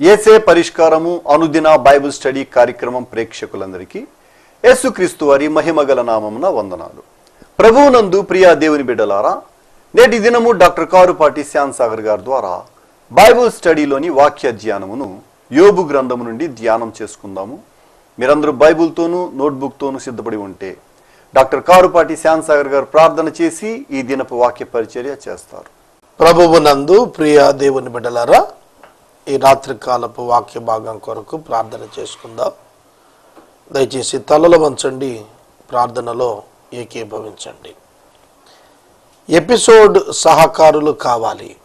ఏసే పరిష్కారము అనుదిన Bible study కార్యక్రమం ప్రేక్షకులందరికీ యేసుక్రీస్తు వారి మహిమగల నామమున వందనాలు. ప్రభువునందు ప్రియా దేవుని బిడ్డలారా నేటి దినము డాక్టర్ కారుపాటి శ్యాన్ సాగర్ గారి ద్వారా బైబుల్ స్టడీలోని వాక్య ధ్యానమును యోబు గ్రంథము నుండి ధ్యానం చేసుకుందాము. మీరందరూ బైబుల్తోనూ నోట్బుక్తోనూ సిద్ధపడి ఉంటే డాక్టర్ కారుపాటి శ్యాన్ సాగర్ గారు ప్రార్థన చేసి ఈ దినపు వాక్య పరిచర్య చేస్తారు. ప్రభువునందు ప్రియా దేవుని బిడ్డలారా ఈ రాత్రి కాలపు వాక్య భాగం కొరకు ప్రార్థన చేసుకుందాం. దయచేసి తలలు వంచండి ప్రార్థనలో ఏకీభవించండి. ఎపిసోడ్ సహకారులు కావాలి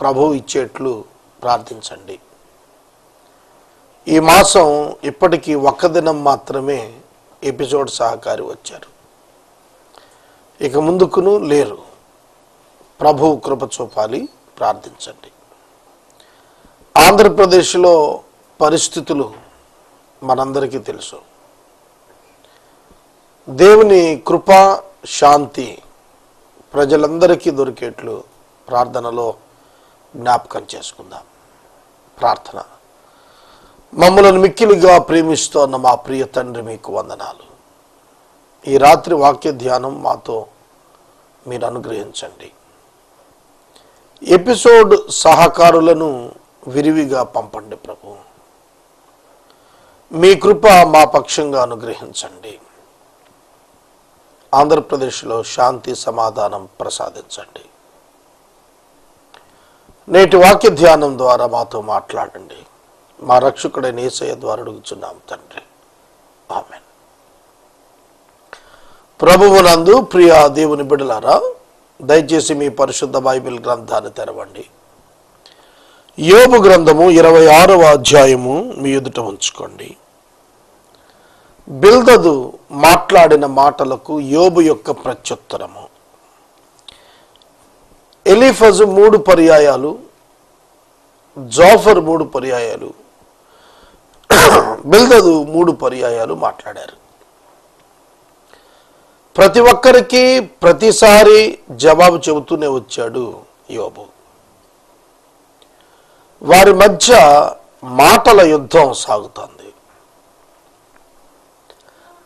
ప్రభు ఇచ్చేట్లు ప్రార్థించండి. ఈ మాసం ఇప్పటికీ ఒక్క దినం మాత్రమే ఎపిసోడ్ సహకారి వచ్చారు. ఇక ముందుకును లేరు. ప్రభు కృప చూపాలి ప్రార్థించండి. ఆంధ్రప్రదేశ్లో పరిస్థితులు మనందరికీ తెలుసు. దేవుని కృప శాంతి ప్రజలందరికీ దొరికేట్లు ప్రార్థనలో జ్ఞాపకం చేసుకుందాం. ప్రార్థన. మమ్మలను మిక్కిలిగా ప్రేమిస్తోన్న మా ప్రియ తండ్రి మీకు వందనాలు. ఈ రాత్రి వాక్య ధ్యానం మాతో మీరు అనుగ్రహించండి. ఎపిసోడ్ సహకారులను విరివిగా పంపండి ప్రభు. మీ కృప మా పక్షంగా అనుగ్రహించండి. ఆంధ్రప్రదేశ్లో శాంతి సమాధానం ప్రసాదించండి. నేటి వాక్య ధ్యానం ద్వారా మాతో మాట్లాడండి. మా రక్షకుడైన ఏసయ్య ద్వారా అడుగుతున్నాం తండ్రి. ఆమె ప్రభువునందు ప్రియ దేవుని బిడలారా దయచేసి మీ పరిశుద్ధ బైబిల్ గ్రంథాన్ని తెరవండి. యోబు గ్రంథము ఇరవై ఆరవ అధ్యాయము మీ ఎదుట ఉంచుకోండి. బిల్దదు మాట్లాడిన మాటలకు యోబు యొక్క ప్రత్యుత్తరము. ఎలిఫజు మూడు పర్యాయాలు జోఫర్ మూడు పర్యాయాలు బిల్దదు మూడు పర్యాయాలు మాట్లాడారు. ప్రతి ఒక్కరికి ప్రతిసారి జవాబు చెబుతూనే వచ్చాడు యోబు. వారి మధ్య మాటల యుద్ధం సాగుతోంది.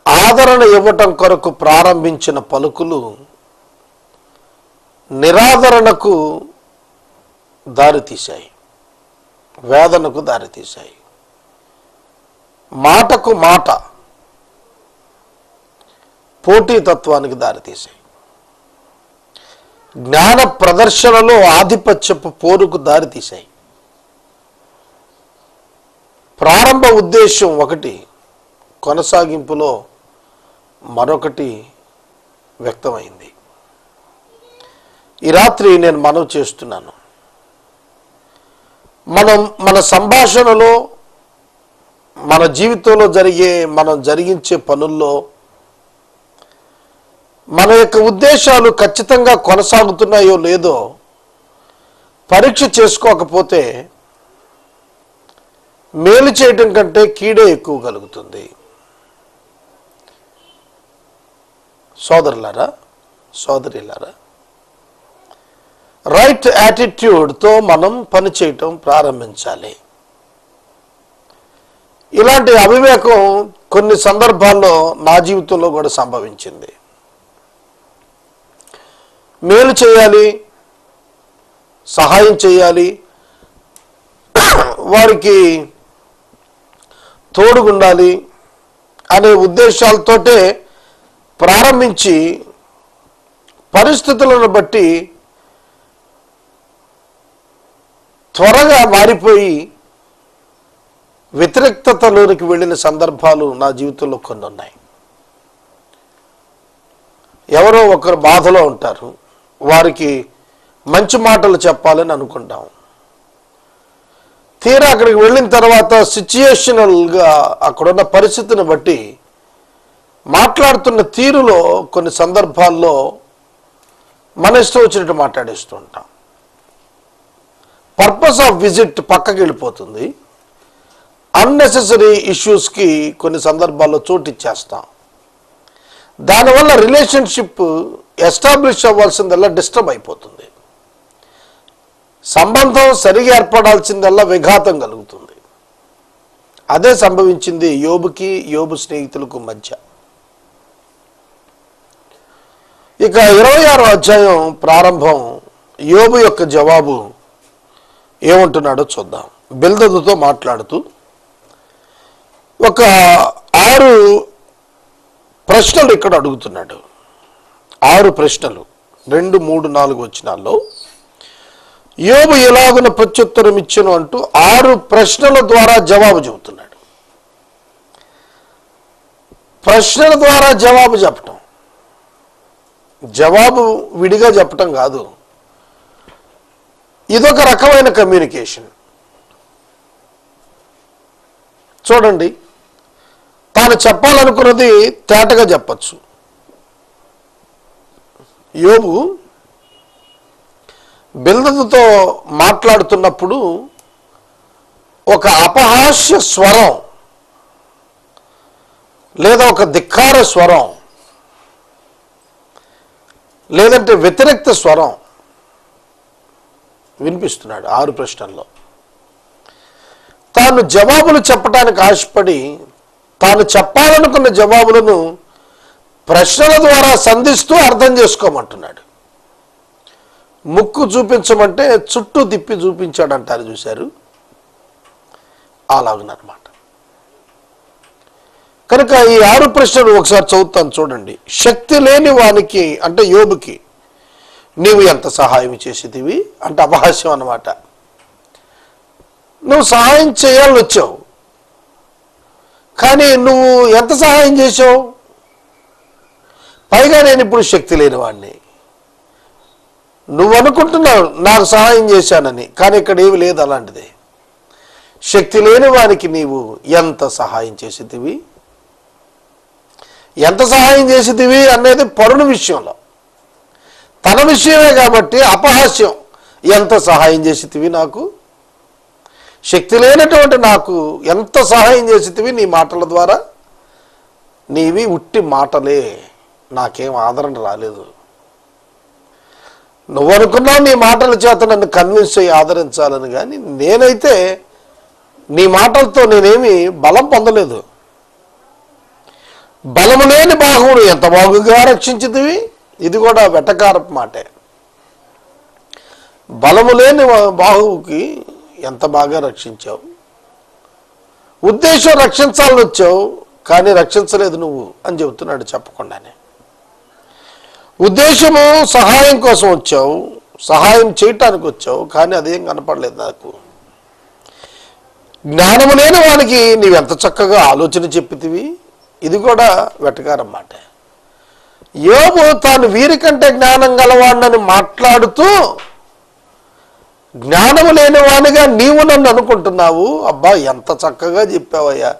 ఆదరణ ఇవ్వటం కొరకు ప్రారంభించిన పలుకులు నిరాదరణకు దారితీశాయి వేదనకు దారితీశాయి మాటకు మాట పోటీతత్వానికి దారితీశాయి జ్ఞాన ప్రదర్శనలో ఆధిపత్యపు పోరుకు దారితీశాయి ప్రారంభ ఉద్దేశం ఒకటి కొనసాగింపులో మరొకటి వ్యక్తమైంది. ఈ రాత్రి నేను మనవి చేస్తున్నాను. మనం మన సంభాషణలో మన జీవితంలో జరిగే మనం జరిగించే పనుల్లో మన యొక్క ఉద్దేశాలు ఖచ్చితంగా కొనసాగుతున్నాయో లేదో పరీక్ష చేసుకోకపోతే మేలు చేయటం కంటే కీడే ఎక్కువ కలుగుతుంది. సోదరులారా సోదరిలారా రైట్ యాటిట్యూడ్తో మనం పని చేయటం ప్రారంభించాలి. ఇలాంటి అవివేకం కొన్ని సందర్భాల్లో నా జీవితంలో కూడా సంభవించింది. మేలు చేయాలి సహాయం చేయాలి వారికి తోడుగుండాలి అనే ఉద్దేశాలతోటే ప్రారంభించి పరిస్థితులను బట్టి త్వరగా మారిపోయి వ్యతిరేక్తతలోనికి వెళ్ళిన సందర్భాలు నా జీవితంలో కొన్ని ఉన్నాయి ఎవరో ఒకరు బాధలో ఉంటారు. వారికి మంచి మాటలు చెప్పాలని అనుకుంటాం. తీరా అక్కడికి వెళ్ళిన తర్వాత సిచ్యుయేషనల్గా అక్కడున్న పరిస్థితిని బట్టి మాట్లాడుతున్న తీరులో కొన్ని సందర్భాల్లో మన ఇష్టం వచ్చినట్టు మాట్లాడేస్తూ ఉంటాం. పర్పస్ ఆఫ్ విజిట్ పక్కకి వెళ్ళిపోతుంది. అన్నెసెసరీ ఇష్యూస్కి కొన్ని సందర్భాల్లో చోటు ఇచ్చేస్తాం. దానివల్ల రిలేషన్షిప్ ఎస్టాబ్లిష్ అవ్వాల్సిందల్లా డిస్టర్బ్ అయిపోతుంది. సంబంధం సరిగా ఏర్పడాల్సిందల్లా విఘాతం కలుగుతుంది. అదే సంభవించింది యోబుకి యోబు స్నేహితులకు మధ్య. ఇక ఇరవై ఆరో అధ్యాయం ప్రారంభం యోబు యొక్క జవాబు ఏమంటున్నాడో చూద్దాం. బిల్దదుతో మాట్లాడుతూ ఒక ఆరు ప్రశ్నలు ఇక్కడ అడుగుతున్నాడు. ఆరు ప్రశ్నలు రెండు మూడు నాలుగు వచ్చినాల్లో యోబు ఎలాగున ప్రత్యుత్తరం ఇచ్చను అంటూ ఆరు ప్రశ్నల ద్వారా జవాబు చెబుతున్నాడు. ప్రశ్నల ద్వారా జవాబు చెప్పటం. జవాబు విడిగా చెప్పటం కాదు. ఇదొక రకమైన కమ్యూనికేషన్. చూడండి తాను చెప్పాలనుకున్నది తేటగా చెప్పచ్చు. యోబు బిల్దదుతో మాట్లాడుతున్నప్పుడు ఒక అపహాస్య స్వరం లేదా ఒక ధిక్కార స్వరం లేదంటే వ్యతిరేక్త స్వరం వినిపిస్తున్నాడు ఆరు ప్రశ్నల్లో. తాను జవాబులు చెప్పడానికి ఆశపడి తాను చెప్పాలనుకున్న జవాబులను ప్రశ్నల ద్వారా సంధిస్తూ అర్థం చేసుకోమంటున్నాడు. ముక్కు చూపించమంటే చుట్టూ తిప్పి చూపించాడు అంటారు చూశారు. అలాగనమాట కనుక ఈ ఆరు ప్రశ్నలు ఒకసారి చదువుతాను చూడండి. శక్తి లేని వానికి అంటే యోబుకి నీవు ఎంత సహాయం చేసేదివి? అంటే అపహాస్యం అన్నమాట. నువ్వు సహాయం చేయాలని వచ్చావు. కానీ నువ్వు ఎంత సహాయం చేసావు పైగా నేను ఇప్పుడు శక్తి లేని వాడిని నువ్వు అనుకుంటున్నావు నాకు సహాయం చేశానని కానీ ఇక్కడ ఏమి లేదు అలాంటిది. శక్తి లేని వారికి నీవు ఎంత సహాయం చేసేదివి ఎంత సహాయం చేసేదివి అనేది పరుని విషయంలో. తన విషయమే కాబట్టి అపహాస్యం. ఎంత సహాయం చేసేదివి నాకు? శక్తి లేనటువంటి నాకు ఎంత సహాయం చేసేదివి నీ మాటల ద్వారా? నీవి ఉట్టి మాటలే. నాకేం ఆదరణ రాలేదు. నువ్వు అనుకున్నావు నీ మాటల చేత నన్ను కన్విన్స్ అయ్యి ఆదరించాలని కానీ నేనైతే నీ మాటలతో నేనేమి బలం పొందలేదు. బలము లేని బాహువును ఎంత బాగుగా రక్షించితివి? ఇది కూడా వెటకారపు మాటే. బలము లేని బాహువుకి ఎంత బాగా రక్షించావు? ఉద్దేశం రక్షించాలని వచ్చావు కానీ రక్షించలేదు నువ్వు అని చెబుతున్నాడు చెప్పకుండానే. ఉద్దేశము సహాయం కోసం వచ్చావు సహాయం చేయటానికి వచ్చావు కానీ అదేం కనపడలేదు నాకు. జ్ఞానము లేని వానికి నీవెంత చక్కగా ఆలోచన చెప్పితివి? ఇది కూడా వెటకారన్నమాట మాట. యోబు తాను వీరికంటే జ్ఞానం గలవాడినని మాట్లాడుతూ జ్ఞానము లేని వానిగా నీవు నన్ను అనుకుంటున్నావు? అబ్బా ఎంత చక్కగా చెప్పావయ్యా.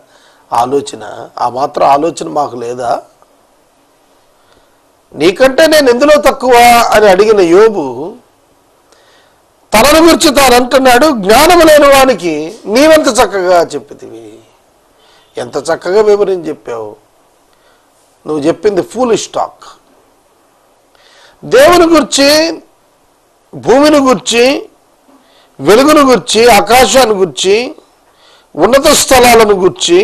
ఆలోచన ఆ మాత్రం ఆలోచన మాకు లేదా? నీకంటే నేను ఎందులో తక్కువ అని అడిగిన యోబు తనను గురించి తాను అంటున్నాడు జ్ఞానము లేని వానికి నీవెంత చక్కగా చెప్పితివి? ఎంత చక్కగా వివరించి చెప్పావు? నువ్వు చెప్పింది ఫుల్ స్టాక్ దేవుని గురించి భూమిని గురించి వెలుగును గురించి ఆకాశాన్ని గురించి ఉన్నత స్థలాలను గురించి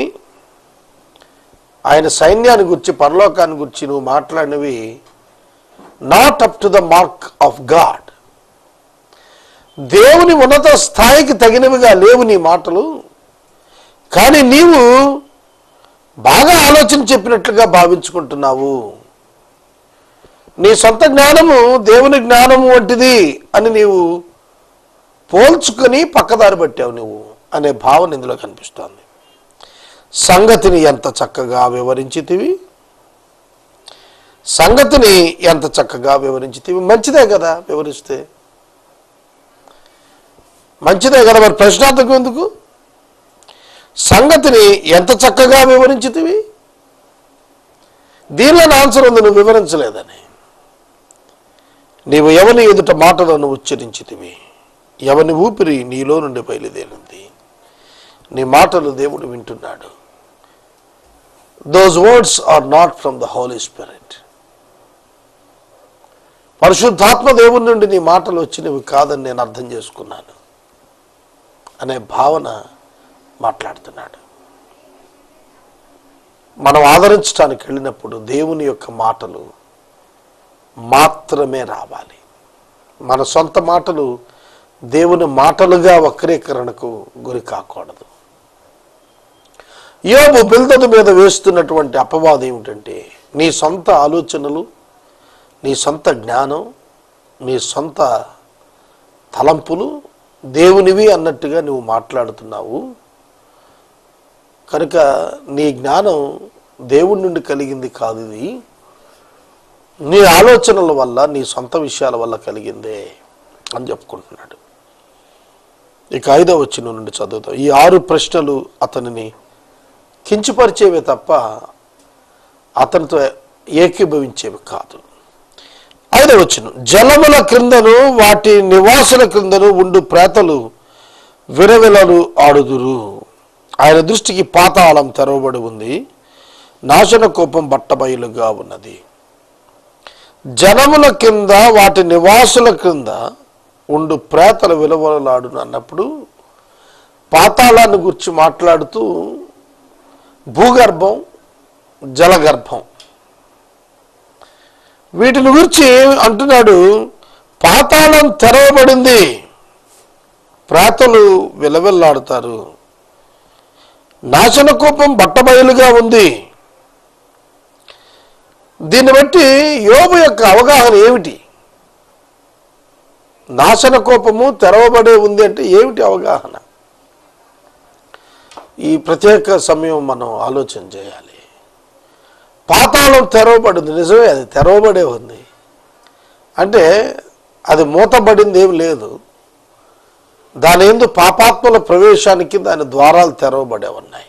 ఆయన సైన్యాన్ని గురించి పరలోకాన్ని గురించి నువ్వు మాట్లాడినవి not up to the mark of God దేవుని ఉన్నత స్థాయికి తగినవిగా లేవు నీ మాటలు కానీ నీవు బాగా ఆలోచన చెప్పినట్లుగా భావించుకుంటున్నావు. నీ సొంత జ్ఞానము దేవుని జ్ఞానము వంటిది అని నీవు పోల్చుకొని పక్కదారి పట్టావు నువ్వు అనే భావన ఇందులో కనిపిస్తోంది. సంగతిని ఎంత చక్కగా వివరించితివి? సంగతిని ఎంత చక్కగా వివరించితివి? మంచిదే కదా వివరిస్తే. మంచిదే కదా మరి ప్రశ్నార్థకం ఎందుకు? సంగతిని ఎంత చక్కగా వివరించితివి? దీనిలో ఆన్సర్ ఉంది నువ్వు వివరించలేదని. నీవు ఎవని ఎదుట మాటలను ఉచ్చరించితివి? ఎవని ఊపిరి నీలో నుండి బయలుదేరింది? నీ మాటలు దేవుడు వింటున్నాడు. Those words are not from the Holy Spirit పరిశుద్ధాత్మ దేవుని నుండి నీ మాటలు వచ్చినవి కాదని నేను అర్థం చేసుకున్నాను అనే భావన మాట్లాడుతున్నాడు. మనం ఆదరించడానికి వెళ్ళినప్పుడు దేవుని యొక్క మాటలు మాత్రమే రావాలి. మన సొంత మాటలు దేవుని మాటలుగా వక్రీకరణకు గురి కాకూడదు. యోబు బిల్దదు మీద వేస్తున్నటువంటి అపవాదం ఏమిటంటే నీ సొంత ఆలోచనలు నీ సొంత జ్ఞానం నీ సొంత తలంపులు దేవునివి అన్నట్టుగా నువ్వు మాట్లాడుతున్నావు. కనుక నీ జ్ఞానం దేవుడి నుండి కలిగింది కాదు ఇది. నీ ఆలోచనల వల్ల నీ సొంత విషయాల వల్ల కలిగిందే అని చెప్పుకుంటున్నాడు. ఇక ఐదో వచ్చిన నుండి చదువుతాం. ఈ ఆరు ప్రశ్నలు అతనిని కించుపరిచేవి తప్ప అతనితో ఏకీభవించేవి కాదు. ఐదవ వచ్చిన జలముల క్రిందను వాటి నివాసుల క్రిందను ఉండు ప్రేతలు విరవిలలు ఆడుదురు. ఆయన దృష్టికి పాతాళం తెరవబడి ఉంది. నాశన కోపం బట్టబయలుగా ఉన్నది. జనముల కింద వాటి నివాసుల క్రింద ఉండు ప్రేతల విలువలాడును అన్నప్పుడు పాతాళాన్ని గురించి మాట్లాడుతూ భూగర్భం జలగర్భం. వీటిని గురించి అంటున్నాడు? పాతాళం తెరవబడింది. ప్రేతలు విలవిల్లాడుతారు. నాశన కోపం బట్టబయలుగా ఉంది. దీన్ని బట్టి యోబు యొక్క అవగాహన ఏమిటి? నాశన కోపము తెరవబడే ఉంది అంటే ఏమిటి అవగాహన? ఈ ప్రత్యేక సమయం మనం ఆలోచన చేయాలి. పాతాళం తెరవబడింది. నిజమే అది తెరవబడే ఉంది. అంటే అది మూతబడింది ఏం లేదు. దాని ఎందు పాపాత్మల ప్రవేశానికి దాని ద్వారాలు తెరవబడే ఉన్నాయి.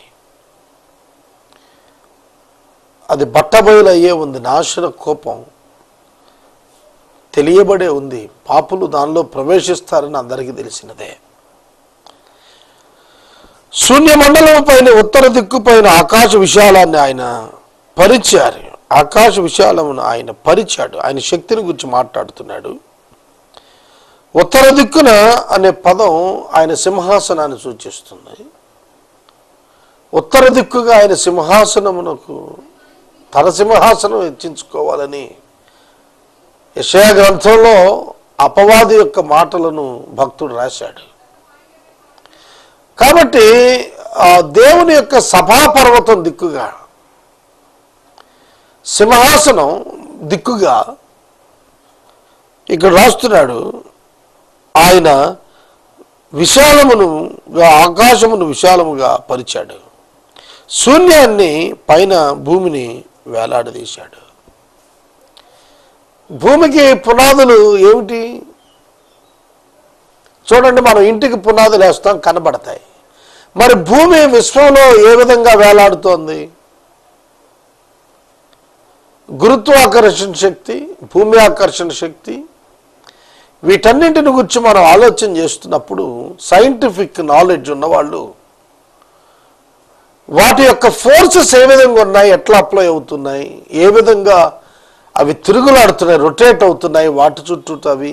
అది బట్టబయలు అయ్యే ఉంది. నాశన కోపం తెలియబడే ఉంది. పాపులు దానిలో ప్రవేశిస్తారని అందరికీ తెలిసినదే. శూన్యమండలం పైన ఉత్తర దిక్కు పైన ఆకాశ విశాలాన్ని ఆయన పరిచారు. ఆకాశ విశాలమును ఆయన పరిచాడు. ఆయన శక్తిని గురించి మాట్లాడుతున్నాడు. ఉత్తర దిక్కున అనే పదం ఆయన సింహాసనాన్ని సూచిస్తుంది. ఉత్తర దిక్కుగా ఆయన సింహాసనమునకు తన సింహాసనం హెచ్చించుకోవాలని యశయ గ్రంథంలో అపవాది యొక్క మాటలను భక్తుడు రాశాడు. కాబట్టి ఆ దేవుని యొక్క సభాపర్వతం దిక్కుగా సింహాసనం దిక్కుగా ఇక్కడ రాస్తున్నాడు. ఆయన విశాలమునుగా ఆకాశమును విశాలముగా పరిచాడు. శూన్యాన్ని పైన భూమిని వేలాడదీశాడు. భూమికి పునాదులు ఏమిటి? చూడండి మనం ఇంటికి పునాదులు వేస్తాం కనబడతాయి. మరి భూమి విశ్వంలో ఏ విధంగా వేలాడుతోంది? గురుత్వాకర్షణ శక్తి భూమి ఆకర్షణ శక్తి వీటన్నింటిని గురించి మనం ఆలోచన చేస్తున్నప్పుడు సైంటిఫిక్ నాలెడ్జ్ ఉన్నవాళ్ళు వాటి యొక్క ఫోర్సెస్ ఏ విధంగా ఉన్నాయి ఎట్లా అప్లై అవుతున్నాయి ఏ విధంగా అవి తిరుగులాడుతున్నాయి రొటేట్ అవుతున్నాయి వాటి చుట్టూ అవి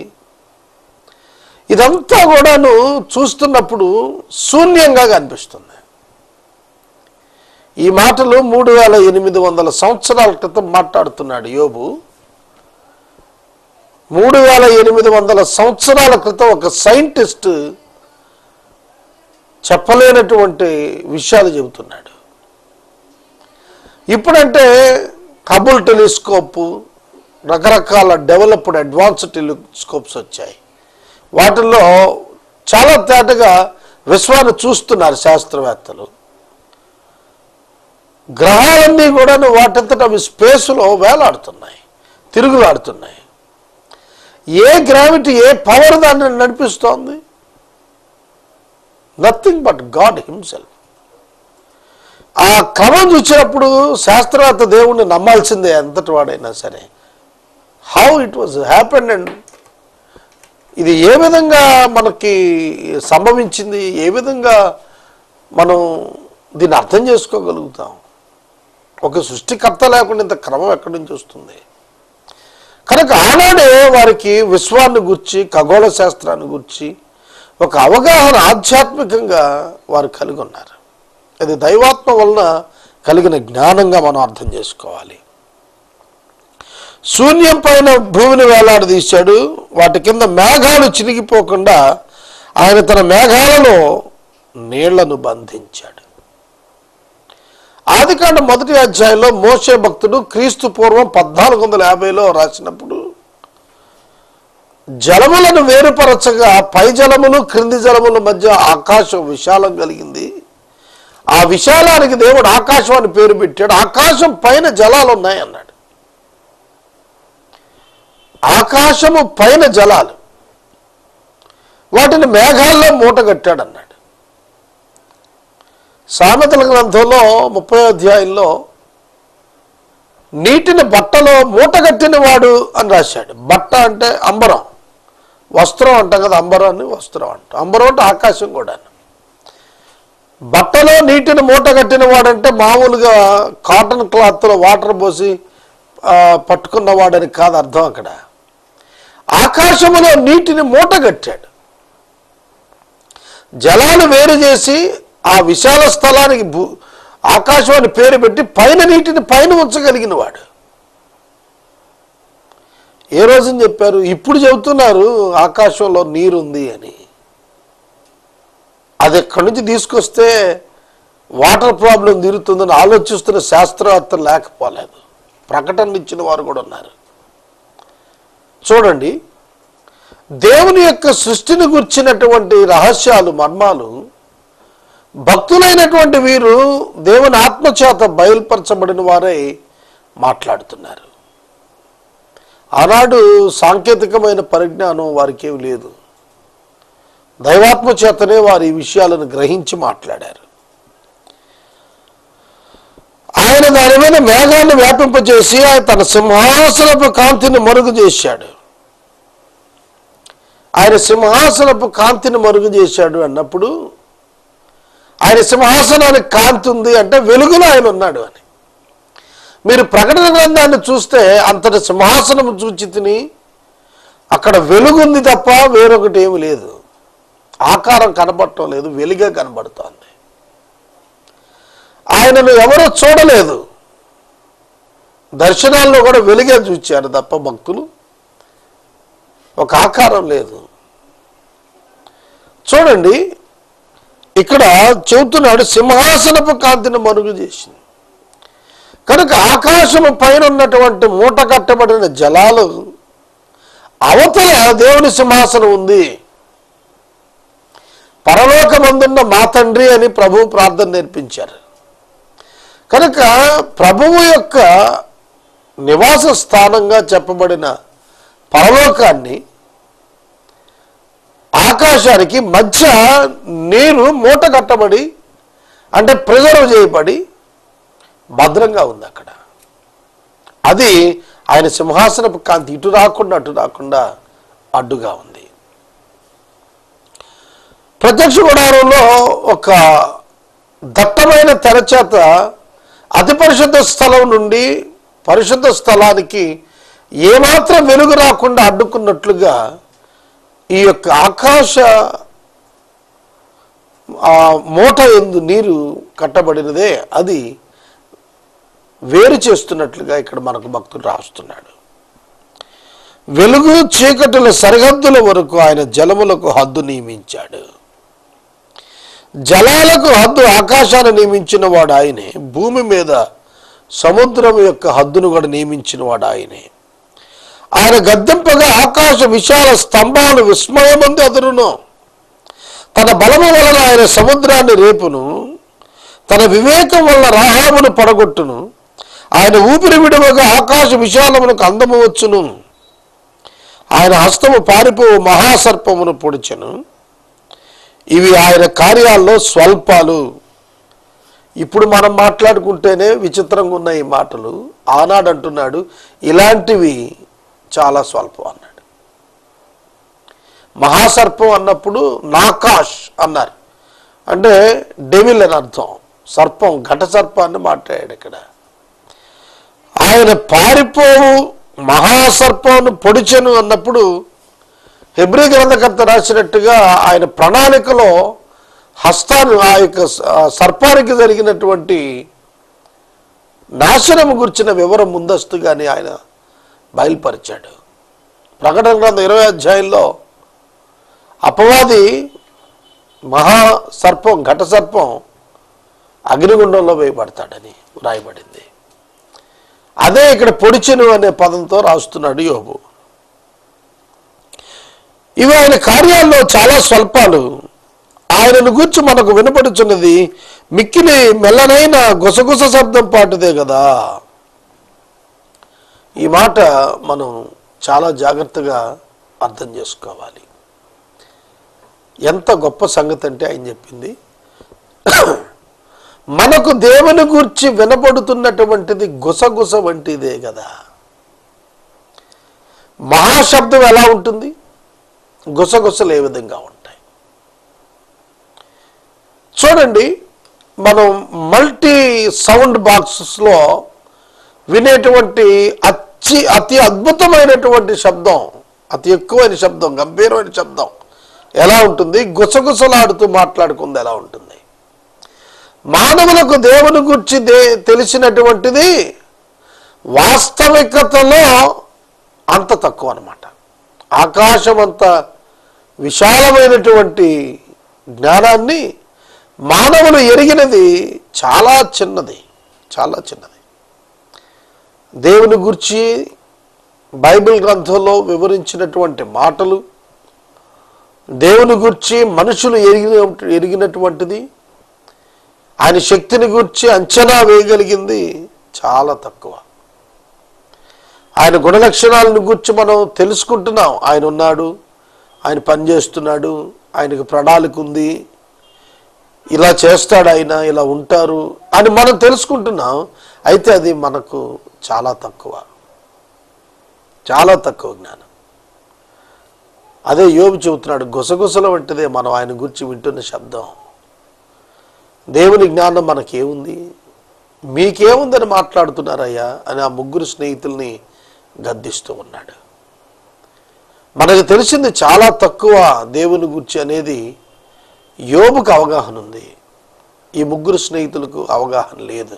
ఇదంతా కూడాను చూస్తున్నప్పుడు శూన్యంగా కనిపిస్తుంది. ఈ మాటలు మూడు వేల ఎనిమిది వందల సంవత్సరాల క్రితం మాట్లాడుతున్నాడు యోబు. మూడు వేల ఎనిమిది వందల సంవత్సరాల క్రితం ఒక సైంటిస్ట్ చెప్పలేనటువంటి విషయాలు చెబుతున్నాడు. ఇప్పుడంటే హబుల్ టెలిస్కోప్ రకరకాల డెవలప్డ్ అడ్వాన్స్ టెలిస్కోప్స్ వచ్చాయి. వాటిల్లో చాలా తేటగా విశ్వాన్ని చూస్తున్నారు శాస్త్రవేత్తలు. గ్రహాలన్నీ కూడా వాటంతట అవి స్పేస్లో వేలాడుతున్నాయి తిరుగులాడుతున్నాయి. ఏ గ్రావిటీ ఏ పవర్ దాన్ని నడిపిస్తోంది? Nothing but God himself. ఆ క్రమం చూసినప్పుడు శాస్త్రవేత్త దేవుణ్ణి నమ్మాల్సిందే ఎంతటి వాడైనా సరే. How it was happen and ఇది ఏ విధంగా మనకి సంభవించింది? ఏ విధంగా మనం దీన్ని అర్థం చేసుకోగలుగుతాం? ఒక సృష్టికర్త లేకుండా ఇంత క్రమం ఎక్కడి నుంచి వస్తుంది? కనుక ఆనాడే వారికి విశ్వాన్ని గుర్చి ఖగోళ శాస్త్రాన్ని గుర్చి ఒక అవగాహన ఆధ్యాత్మికంగా వారు కలిగి ఉన్నారు. అది దైవాత్మ వలన కలిగిన జ్ఞానంగా మనం అర్థం చేసుకోవాలి. శూన్యం పైన భూమిని వేలాడదీశాడు వాటి కింద మేఘాలు చినిగిపోకుండా ఆయన తన మేఘాలలో నీళ్ళను బంధించాడు. ఆదికాండ మొదటి అధ్యాయంలో మోసే భక్తుడు క్రీస్తు పూర్వం పద్నాలుగు వందల యాభైలో రాసినప్పుడు జలములను వేరుపరచగా పై జలములు క్రింది జలముల మధ్య ఆకాశం విశాలం కలిగింది. ఆ విశాలానికి దేవుడు ఆకాశం అని పేరు పెట్టాడు. ఆకాశం పైన జలాలు ఉన్నాయన్నాడు ఆకాశము పైన జలాలు. వాటిని మేఘాల్లో మూటగట్టాడు అన్నాడు సామెతల గ్రంథంలో ముప్పై అధ్యాయంలో నీటిని బట్టలో మూట కట్టిన వాడు అని రాశాడు. బట్ట అంటే అంబరం. వస్త్రం అంటాం కదా అంబరం అని వస్త్రం అంట. అంబరం అంటే ఆకాశం కూడా బట్టలో నీటిని మూట కట్టిన వాడంటే మామూలుగా కాటన్ క్లాత్లో వాటర్ పోసి పట్టుకున్నవాడని కాదు అర్థం అక్కడ. ఆకాశములో నీటిని మూటగట్టాడు. జలాలు వేరు చేసి ఆ విశాల స్థలానికి భూ ఆకాశం అని పేరు పెట్టి పైన నీటిని పైన ఉంచగలిగిన వాడు. ఏ రోజున చెప్పారు? ఇప్పుడు చెబుతున్నారు ఆకాశంలో నీరుంది అని. అది ఎక్కడి నుంచి తీసుకొస్తే వాటర్ ప్రాబ్లం తీరుతుందని ఆలోచిస్తున్న శాస్త్రవేత్తలు లేకపోలేదు. ప్రకటనలు ఇచ్చిన వారు కూడా ఉన్నారు. చూడండి దేవుని యొక్క సృష్టిని గుర్చినటువంటి రహస్యాలు మర్మాలు భక్తులైనటువంటి వీరు దేవుని ఆత్మచేత బయలుపరచబడిన వారై మాట్లాడుతున్నారు. ఆనాడు సాంకేతికమైన పరిజ్ఞానం వారికేం లేదు. దైవాత్మ చేతనే వారు ఈ విషయాలను గ్రహించి మాట్లాడారు ఆయన దాని మీద మేఘాన్ని వ్యాపింపజేసి ఆయన తన సింహాసనపు కాంతిని మరుగు చేశాడు ఆయన సింహాసనపు కాంతిని మరుగు చేశాడు అన్నప్పుడు ఆయన సింహాసనానికి కాంతి ఉంది అంటే వెలుగులో ఆయన ఉన్నాడు అని. మీరు ప్రకటన గ్రంథాన్ని చూస్తే అంతటి సింహాసనం చూచి తిని అక్కడ వెలుగుంది తప్ప వేరొకటి ఏమి లేదు. ఆకారం కనబడటం లేదు వెలుగే కనబడుతోంది. ఆయనను ఎవరూ చూడలేదు. దర్శనాల్లో కూడా వెలుగే చూచారు తప్ప భక్తులు. ఒక ఆకారం లేదు. చూడండి ఇక్కడ చెబుతున్నాడు సింహాసనపు కాంతిని మరుగు చేసింది. కనుక ఆకాశం పైన ఉన్నటువంటి మూట కట్టబడిన జలాలు అవతల దేవుని సింహాసనం ఉంది. పరలోకమందున్న మా తండ్రి అని ప్రభు ప్రార్థన నేర్పించారు. కనుక ప్రభువు యొక్క నివాస స్థానంగా చెప్పబడిన పరలోకాన్ని ఆకాశానికి మధ్య నీరు మూట కట్టబడి అంటే ప్రిజర్వ్ చేయబడి భద్రంగా ఉంది అక్కడ. అది ఆయన సింహాసనపు కాంతి ఇటు రాకుండా అటు రాకుండా అడ్డుగా ఉంది. ప్రత్యక్ష గుడారంలో ఒక దట్టమైన తెరచేత అతి పరిశుద్ధ స్థలం నుండి పరిశుద్ధ స్థలానికి ఏమాత్రం వెలుగు రాకుండా అడ్డుకున్నట్లుగా ఈ యొక్క ఆకాశ ఆ మూట ఎందు నీరు కట్టబడినదే. అది వేరు చేస్తున్నట్లుగా ఇక్కడ మనకు భక్తుడు రాస్తున్నాడు. వెలుగు చీకటుల సరిహద్దుల వరకు ఆయన జలములకు హద్దు నియమించాడు. జలాలకు హద్దు ఆకాశాన్ని నియమించిన వాడు ఆయనే. భూమి మీద సముద్రం యొక్క హద్దును కూడా నియమించిన వాడు ఆయనే. ఆయన గద్దెంపగా ఆకాశ విశాల స్తంభాలు విస్మయమంది అదురును. తన బలము వలన ఆయన సముద్రాన్ని రేపును. తన వివేకం వల్ల రాహామును పడగొట్టును. ఆయన ఊపిరి విడవగా ఆకాశ విశాలమునకు అందము వచ్చును. ఆయన హస్తము పారిపో మహాసర్పమును పొడిచెను. ఇవి ఆయన కార్యాల్లో స్వల్పాలు. ఇప్పుడు మనం మాట్లాడుకుంటేనే విచిత్రంగా ఉన్నాయి ఈ మాటలు. ఆనాడు అంటున్నాడు ఇలాంటివి చాలా స్వల్పం అన్నాడు. మహాసర్పం అన్నప్పుడు నాకాష్ అన్నారు. అంటే డెవిల్ అని అర్థం. సర్పం ఘట సర్పాన్ని మాట్లాడాడు ఇక్కడ. ఆయన పారిపోవు మహాసర్పంను పొడిచెను అన్నప్పుడు హెబ్రి గ్రంథకర్త రాసినట్టుగా ఆయన ప్రణాళికలో హస్తాను ఆ యొక్క సర్పానికి జరిగినటువంటి నాశనము గురించిన వివరం ముందస్తుగానే ఆయన బయలుపరిచాడు. ప్రకటన గ్రంథం ఇరవై అధ్యాయంలో అపవాది మహా సర్పం ఘట సర్పం అగ్నిగుండంలో వేయబడతాడని వ్రాయబడింది. అదే ఇక్కడ పొడిచెను అనే పదంతో రాస్తున్నాడు యోబు. ఇవి ఆయన కార్యాల్లో చాలా స్వల్పాలు. ఆయనను గూర్చి మనకు వినపడుచున్నది మిక్కిలి మెల్లనైన గుసగుస శబ్దం పాటుదే కదా ఈ మాట మనం చాలా జాగ్రత్తగా అర్థం చేసుకోవాలి. ఎంత గొప్ప సంగతి అంటే ఆయన చెప్పింది. మనకు దేవుని గురించి వినపడుతున్నటువంటిది గుసగుస వంటిదే కదా మహాశబ్దం ఎలా ఉంటుంది? గుసగుసలు ఏ విధంగా ఉంటుంది చూడండి మనం మల్టీ సౌండ్ బాక్సెస్లో వినేటువంటి అతి అతి అద్భుతమైనటువంటి శబ్దం అతి ఎక్కువైన శబ్దం గంభీరమైన శబ్దం ఎలా ఉంటుంది? గుసగుసలాడుతూ మాట్లాడుకుంది ఎలా ఉంటుంది? మానవులకు దేవుని గురించి దే తెలిసినటువంటిది వాస్తవికతలో అంత తక్కువ అన్నమాట. ఆకాశం అంత విశాలమైనటువంటి జ్ఞానాన్ని మానవులు ఎరిగినది చాలా చిన్నది చాలా చిన్నది. దేవుని గురించి బైబిల్ గ్రంథంలో వివరించినటువంటి మాటలు దేవుని గురించి మనుషులు ఎరిగిన ఎరిగినటువంటిది ఆయన శక్తిని గురించి అంచనా వేయగలిగింది చాలా తక్కువ. ఆయన గుణలక్షణాలను గురించి మనం తెలుసుకుంటున్నాం. ఆయన ఉన్నాడు ఆయన పనిచేస్తున్నాడు ఆయనకు ప్రణాళిక ఉంది ఇలా చేస్తాడు ఆయన ఇలా ఉంటారు అని మనం తెలుసుకుంటున్నాం. అయితే అది మనకు చాలా తక్కువ. చాలా తక్కువ జ్ఞానం. అదే యోబు చెబుతున్నాడు గుసగుసల వంటిదే మనం ఆయన గురించి వింటున్న శబ్దం. దేవుని జ్ఞానం మనకేముంది? మీకేముందని మాట్లాడుతున్నారయ్యా? అని ఆ ముగ్గురు స్నేహితుల్ని గద్దిస్తూ ఉన్నాడు. మనకు తెలిసింది చాలా తక్కువ దేవుని గురించి అనేది యోబుకు అవగాహన ఉంది. ఈ ముగ్గురు స్నేహితులకు అవగాహన లేదు.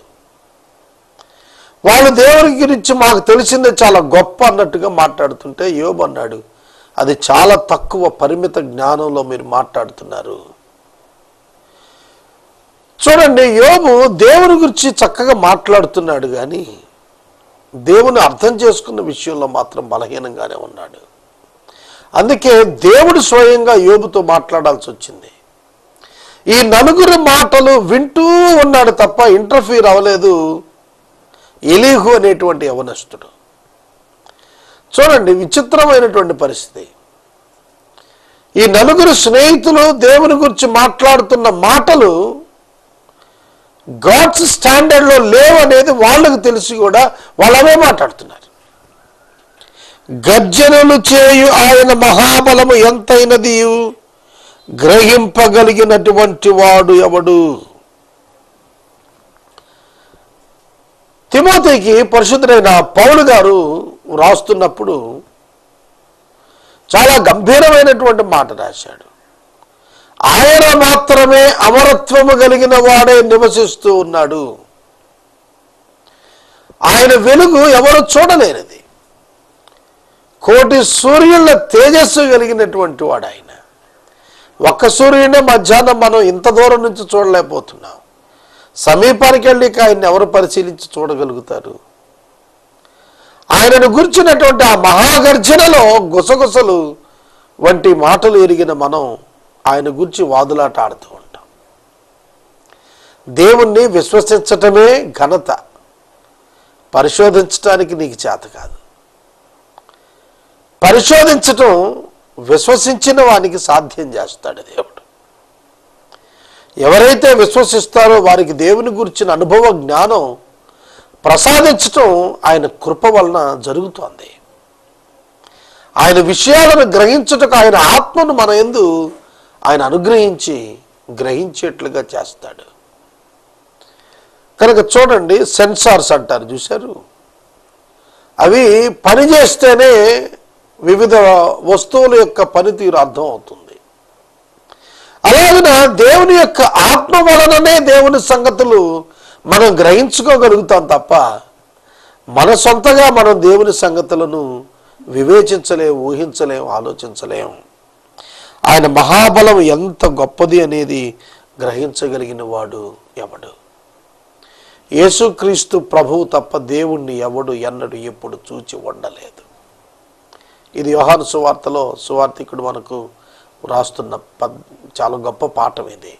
వాళ్ళు దేవుని గురించి మాకు తెలిసిందే చాలా గొప్ప అన్నట్టుగా మాట్లాడుతుంటే యోబు అన్నాడు అది చాలా తక్కువ పరిమిత జ్ఞానంలో మీరు మాట్లాడుతున్నారు. చూడండి యోబు దేవుని గురించి చక్కగా మాట్లాడుతున్నాడు కానీ దేవుని అర్థం చేసుకున్న విషయంలో మాత్రం బలహీనంగానే ఉన్నాడు. అందుకే దేవుడు స్వయంగా యోబుతో మాట్లాడాల్సి వచ్చింది. ఈ నలుగురు మాటలు వింటూ ఉన్నాడు తప్ప ఇంటర్ఫీర్ అవ్వలేదు. ఎలీహు అనేటువంటి యవనస్తుడు. చూడండి విచిత్రమైనటువంటి పరిస్థితి. ఈ నలుగురు స్నేహితులు దేవుని గురించి మాట్లాడుతున్న మాటలు గాడ్స్ స్టాండర్డ్లో లేవు అనేది వాళ్ళకు తెలిసి కూడా వాళ్ళవే మాట్లాడుతున్నారు. గర్జనలు చేయు ఆయన మహాబలము ఎంతైనది గ్రహింపగలిగినటువంటి వాడు ఎవడు? తిమోతికి పరిశుద్ధుడైన పౌలు గారు రాస్తున్నప్పుడు చాలా గంభీరమైనటువంటి మాట రాశాడు. ఆయన మాత్రమే అమరత్వము కలిగిన వాడే నివసిస్తూ ఉన్నాడు. ఆయన వెలుగు ఎవరు చూడలేనిది. కోటి సూర్యుల తేజస్సు కలిగినటువంటి వాడు ఆయన ఒక్క సూర్యుడే మధ్యాహ్నం మనం ఇంత దూరం నుంచి చూడలేకపోతున్నాం. సమీపానికి వెళ్ళి ఆయన్ని ఎవరు పరిశీలించి చూడగలుగుతారు? ఆయనను గుర్చినటువంటి ఆ మహాగర్జనలో గుసగుసలు వంటి మాటలు ఎరిగిన మనం ఆయన గురించి వాదులాట ఆడుతూ ఉంటాం. దేవుణ్ణి విశ్వసించటమే ఘనత. పరిశోధించటానికి నీకు చేత కాదు. పరిశోధించటం విశ్వసించిన వానికి సాధ్యం చేస్తాడు దేవుడు. ఎవరైతే విశ్వసిస్తారో వారికి దేవుని గురించిన అనుభవ జ్ఞానం ప్రసాదించటం ఆయన కృప వలన జరుగుతోంది. ఆయన విషయాలను గ్రహించుటకు ఆయన ఆత్మను మన ఎందు ఆయన అనుగ్రహించి గ్రహించేట్లుగా చేస్తాడు. కనుక చూడండి సెన్సార్స్ అంటారు చూశారు? అవి పనిచేస్తేనే వివిధ వస్తువుల యొక్క పనితీరు అర్థం అవుతుంది అలాగిన దేవుని యొక్క ఆత్మ వలననే దేవుని సంగతులు మనం గ్రహించుకోగలుగుతాం తప్ప మన సొంతగా మనం దేవుని సంగతులను వివేచించలేం ఊహించలేం ఆలోచించలేం. ఆయన మహాబలం ఎంత గొప్పది అనేది గ్రహించగలిగిన వాడు ఎవడు? యేసుక్రీస్తు ప్రభువు తప్ప దేవుణ్ణి ఎవడు ఎన్నడు ఎప్పుడు చూచి ఉండలేదు. ఇది యోహాను సువార్తలో సువార్థికుడు మనకు వ్రాస్తున్న పద్ చాలా గొప్ప పాఠం ఇది.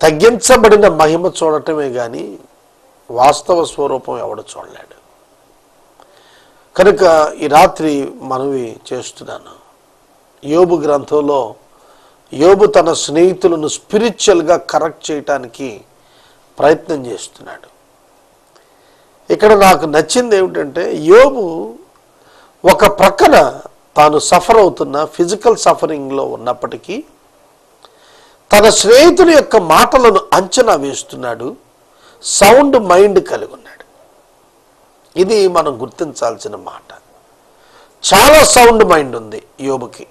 తగ్గించబడిన మహిమ చూడటమే కానీ వాస్తవ స్వరూపం ఎవడు చూడలేడు. కనుక ఈ రాత్రి మనవి చేస్తున్నాను. యోబు గ్రంథంలో యోబు తన స్నేహితులను స్పిరిచువల్గా కరెక్ట్ చేయటానికి ప్రయత్నం చేస్తున్నాడు. ఇక్కడ నాకు నచ్చింది ఏమిటంటే యోబు ఒక ప్రక్కన తాను సఫర్ అవుతున్న ఫిజికల్ సఫరింగ్లో ఉన్నప్పటికీ తన స్నేహితుని యొక్క మాటలను అంచనా వేస్తున్నాడు సౌండ్ మైండ్ కలిగి ఉన్నాడు. ఇది మనం గుర్తించాల్సిన మాట. చాలా సౌండ్ మైండ్ ఉంది యోబుకి.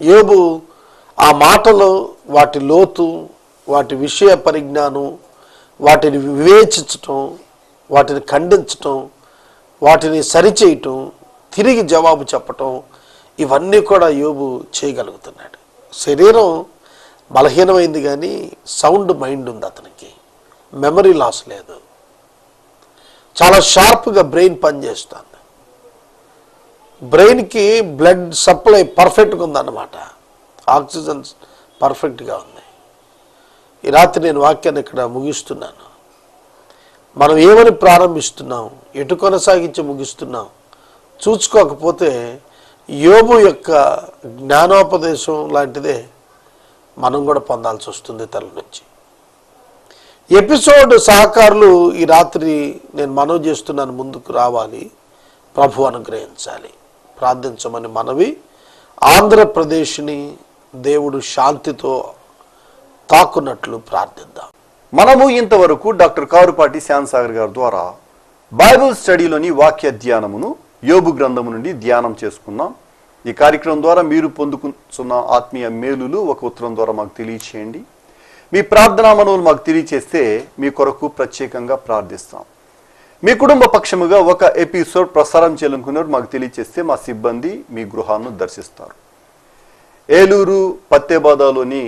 యోబు ఆ మాటలు వాటి లోతు వాటి విషయ పరిజ్ఞానం వాటిని వివేచించటం వాటిని ఖండించటం వాటిని సరిచేయటం తిరిగి జవాబు చెప్పటం ఇవన్నీ కూడా యోబు చేయగలుగుతున్నాడు. శరీరం బలహీనమైంది కానీ సౌండ్ మైండ్ ఉంది అతనికి. మెమరీ లాస్ లేదు. చాలా షార్ప్గా బ్రెయిన్ పనిచేస్తుంది బ్రెయిన్కి బ్లడ్ సప్లై పర్ఫెక్ట్గా ఉందన్నమాట. ఆక్సిజన్ పర్ఫెక్ట్గా ఉంది. ఈ రాత్రి నేను వాక్యాన్ని ఇక్కడ ముగిస్తున్నాను. మనం ఏమని ప్రారంభిస్తున్నాం? ఎటు కొనసాగించి ముగిస్తున్నాం? చూచుకోకపోతే యోబు యొక్క జ్ఞానోపదేశం లాంటిదే మనం కూడా పొందాల్సి వస్తుంది తల నుంచి. ఎపిసోడ్ సహకారులు ఈ రాత్రి నేను మనవి చేస్తున్నాను ముందుకు రావాలి. ప్రభు అనుగ్రహించాలి. ప్రార్థించమని మనవి. ఆంధ్రప్రదేశ్ని దేవుడు శాంతితో తాకున్నట్లు ప్రార్థిద్దాం. మనము ఇంతవరకు డాక్టర్ కారుపాటి శ్యాన్సాగర్ గారి ద్వారా బైబిల్ స్టడీలోని వాక్య ధ్యానమును యోబు గ్రంథము నుండి ధ్యానం చేసుకున్నాం ఈ కార్యక్రమం ద్వారా మీరు పొందుకున్న ఆత్మీయ మేలులు ఒక ఉత్తరం ద్వారా మాకు తెలియచేయండి. మీ ప్రార్థనా మనవులు మాకు తెలియచేస్తే మీ కొరకు ప్రత్యేకంగా ప్రార్థిస్తాం. మీ కుటుంబ పక్షముగా ఒక ఎపిసోడ్ ప్రసారం చేయాలనుకున్నారు మాకు తెలియచేస్తే మా సిబ్బంది మీ గృహాలను దర్శిస్తారు. Eluru పత్తేబాదాలోని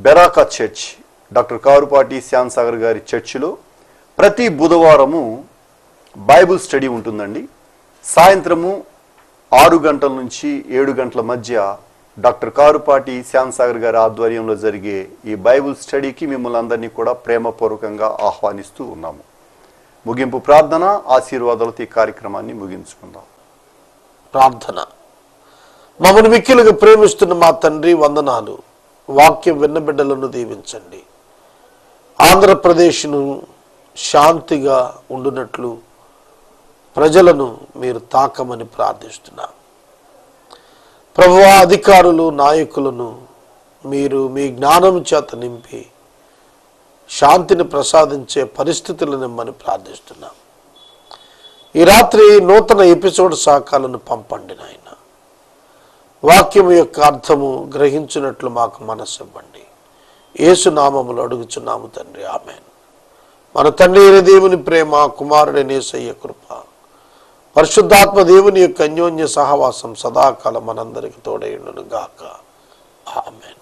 Beracah church doctor Karupati Shyam Sagar గారి చర్చిలో ప్రతి బుధవారము బైబుల్ స్టడీ ఉంటుందండి. సాయంత్రము ఆరు గంటల నుంచి ఏడు గంటల మధ్య డాక్టర్ కారుపాటి శ్యాంసాగర్ గారి ఆధ్వర్యంలో జరిగే ఈ బైబుల్ స్టడీకి మిమ్మల్ని అందరినీ కూడా ప్రేమపూర్వకంగా ఆహ్వానిస్తూ ఉన్నాము. ముగింపు ప్రార్థన ఆశీర్వాదాలతో ఈ కార్యక్రమాన్ని ముగించుకుందాం. ప్రార్థన. మమ్మల్ని మిక్కిలుగా ప్రేమిస్తున్న మా తండ్రి వందనాలు. వాక్యం వెన్నబిడ్డలను దీవించండి. ఆంధ్రప్రదేశ్ను శాంతిగా ఉండునట్లు ప్రజలను మీరు తాకమని ప్రార్థిస్తున్నాం ప్రభువా అధికారులు నాయకులను మీరు మీ జ్ఞానం చేత నింపి శాంతిని ప్రసాదించే పరిస్థితులు నిమ్మని ప్రార్థిస్తున్నాం. ఈ రాత్రి నూతన ఎపిసోడ్ శాఖలను పంపండి నాయన. వాక్యం యొక్క అర్థము గ్రహించినట్లు మాకు మనసు ఇవ్వండి ఏసునామములు అడుగుచున్నాము తండ్రి. ఆమెన్. మన తండ్రి దేవుని ప్రేమ కుమారుడనేసయ్య కృప పరిశుద్ధాత్మ దేవుని యొక్క అన్యోన్య సహవాసం సదాకాలం మనందరికి తోడైండును గాక ఆమెన్.